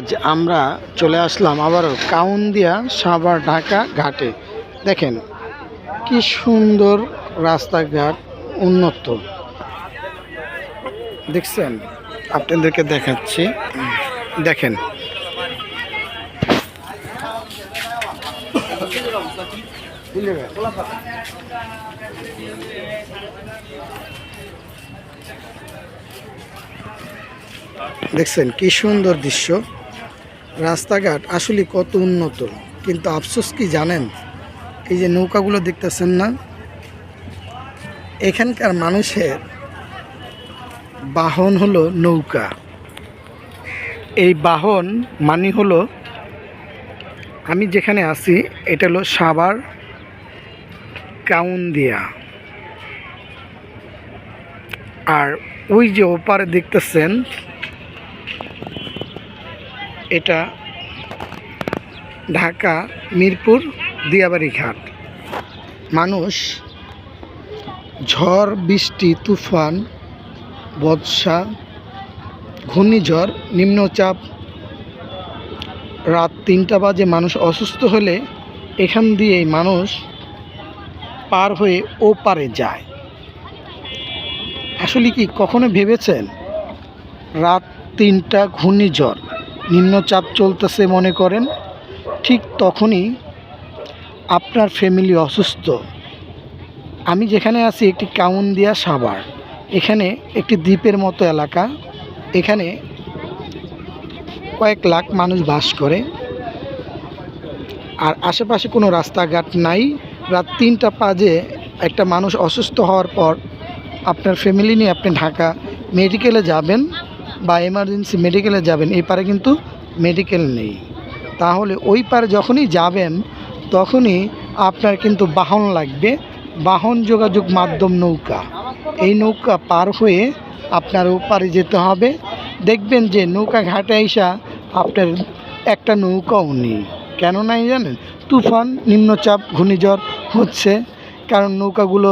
আজ আমরা চলে আসলাম আবারও কাউন্দিয়া সাভার ঢাকা ঘাটে। দেখেন, কি সুন্দর রাস্তাঘাট, উন্নত। দেখছেন? আপনাদেরকে দেখাচ্ছি। দেখেন। দেখছেন, কি সুন্দর দৃশ্য। রাস্তাঘাট আসলে কত উন্নত? কিন্তু আফসোস কি জানেন? এই যে নৌকাগুলো দেখতেছেন না? এখানকার মানুষের বাহন হলো নৌকা। এই বাহন মানে হলো, আমি যেখানে আছি, এটা হলো সাভার কাউন্দিয়া। আর ওই যে ওপারে দেখতেছেন এটা ঢাকা মিরপুর দিয়াবাড়ি ঘাট। মানুষ, ঝড়, বৃষ্টি, তুফান, বর্ষা, ঘূর্ণিঝড়, নিম্নচাপ, রাত তিনটা বাজে মানুষ অসুস্থ হলে এখান দিয়েই মানুষ পার হয়ে ও পারে যায়। আসলে কি কখনো ভেবেছেন? রাত তিনটা ঘূর্ণিঝড় নিম্নচাপ চলতেছে মনে করেন, ঠিক তখনই আপনার ফ্যামিলি অসুস্থ। আমি যেখানে আছি একটি কাউন্দিয়া সাভার, এখানে একটি দ্বীপের মতো এলাকা, এখানে কয়েক লাখ মানুষ বাস করে। আর আশেপাশে কোনো রাস্তাঘাট নাই, রাত তিনটা পাজে একটা মানুষ অসুস্থ হওয়ার পর আপনার ফ্যামিলি নিয়ে আপনি ঢাকা মেডিকেলে যাবেন। বা এমার্জেন্সি মেডিকেলে যাবেন, এই পারে কিন্তু মেডিকেল নেই। তাহলে ওই পারে যখনই যাবেন, তখনই আপনার কিন্তু বাহন লাগবে, বাহন যোগাযোগ মাধ্যম নৌকা। এই নৌকা পার হয়ে আপনার ওপারে যেতে হবে। দেখবেন যে নৌকা ঘাটে আইসা আপনার একটা নৌকাও নেই। কেন নাই জানেন, তুফান, নিম্নচাপ, ঘূর্ণিঝড় হচ্ছে, কারণ নৌকাগুলো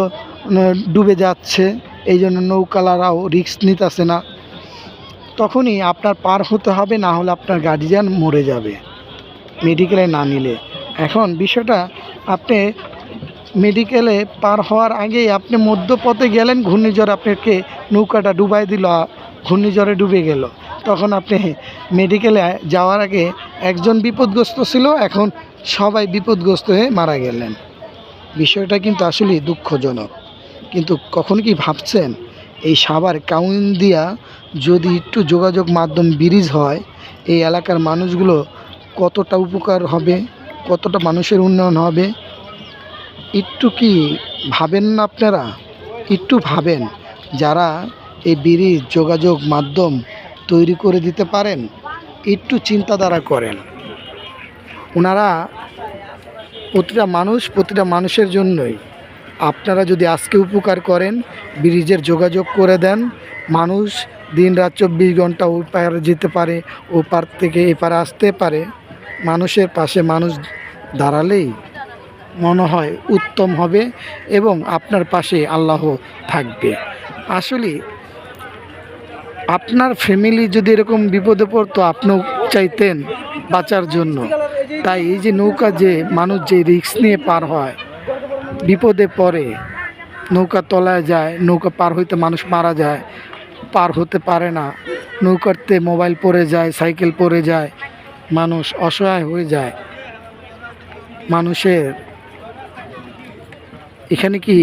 ডুবে যাচ্ছে এই জন্য নৌকালারাও রিস্ক নিতেছে না। তখনই আপনার পার হতে হবে, না হলে আপনার গার্জিয়ান মরে যাবে মেডিকেলে না নিলে। এখন বিষয়টা, আপনি মেডিকেলে পার হওয়ার আগেই আপনি মধ্যপথে গেলেন, ঘূর্ণিঝড় আপনাকে নৌকাটা ডুবাই দিল, ঘূর্ণিঝড়ে ডুবে গেল। তখন আপনি মেডিকেলে যাওয়ার আগে একজন বিপদগ্রস্ত ছিল, এখন সবাই বিপদগ্রস্ত হয়ে মারা গেলেন। বিষয়টা কিন্তু আসলে দুঃখজনক। কিন্তু কখন কি ভাবছেন? এই সাভার কাউন্দিয়া যদি একটু যোগাযোগ মাধ্যম ব্রিজ হয়, এই এলাকার মানুষগুলো কতটা উপকার হবে, কতটা মানুষের উন্নয়ন হবে? একটু কি ভাবেন না আপনারা? একটু ভাবেন, যারা এই ব্রিজ যোগাযোগ মাধ্যম তৈরি করে দিতে পারেন, একটু চিন্তাধারা করেন। ওনারা প্রতিটা মানুষ প্রতিটা মানুষের জন্যই। আপনারা যদি আজকে উপকার করেন, ব্রিজের যোগাযোগ করে দেন। মানুষ দিন রাত চব্বিশ ঘণ্টা ওই পারে যেতে পারে ওপার থেকে এপারে আসতে পারে। মানুষের পাশে মানুষ দাঁড়ালেই মনে হয় উত্তম হবে এবং আপনার পাশে আল্লাহ থাকবে। আসলে আপনার ফ্যামিলি যদি এরকম বিপদে পড়তো, আপনিও চাইতেন বাঁচার জন্য। তাই এই যে নৌকা যে মানুষ যে রিস্ক নিয়ে পার হয় বিপদে পড়ে, নৌকা তলায় যায়, নৌকা পার হইতে মানুষ মারা যায়, পার হতে পারে না। নৌকাতে মোবাইল পড়ে যায়, সাইকেল পড়ে যায়, মানুষ অসহায় হয়ে যায়। মানুষের এখানে কি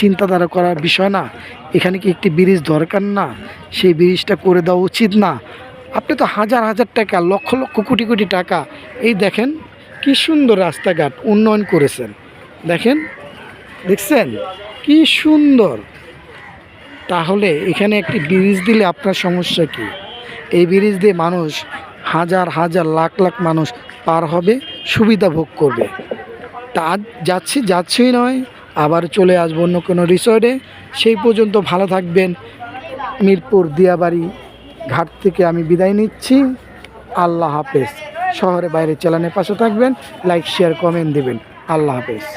চিন্তাধারা করার বিষয় না? এখানে কি একটি ব্রিজ দরকার না? সেই ব্রিজটা করে দেওয়া উচিত না? আপনি তো হাজার হাজার টাকা, লক্ষ লক্ষ কোটি কোটি টাকা, এই দেখেন কি সুন্দর রাস্তাঘাট উন্নয়ন করেছেন। দেখেন দেখছেন? কি সুন্দর। তাহলে এখানে একটি ব্রিজ দিলে আপনার সমস্যা কি? এই ব্রিজ দিয়ে মানুষ হাজার হাজার, লাখ লাখ মানুষ পার হবে, সুবিধা ভোগ করবে। তা যাচ্ছি যাচ্ছেই নয়, আবার চলে আসব অন্য কোনো রিসর্টে সেই পর্যন্ত ভালো থাকবেন। মিরপুর দিয়াবাড়ি ঘাট থেকে আমি বিদায় নিচ্ছি। আল্লাহ হাফেজ। শহরে বাইরে চালানের পাশে থাকবেন। লাইক শেয়ার কমেন্ট দেবেন। আল্লাহ হাফেজ।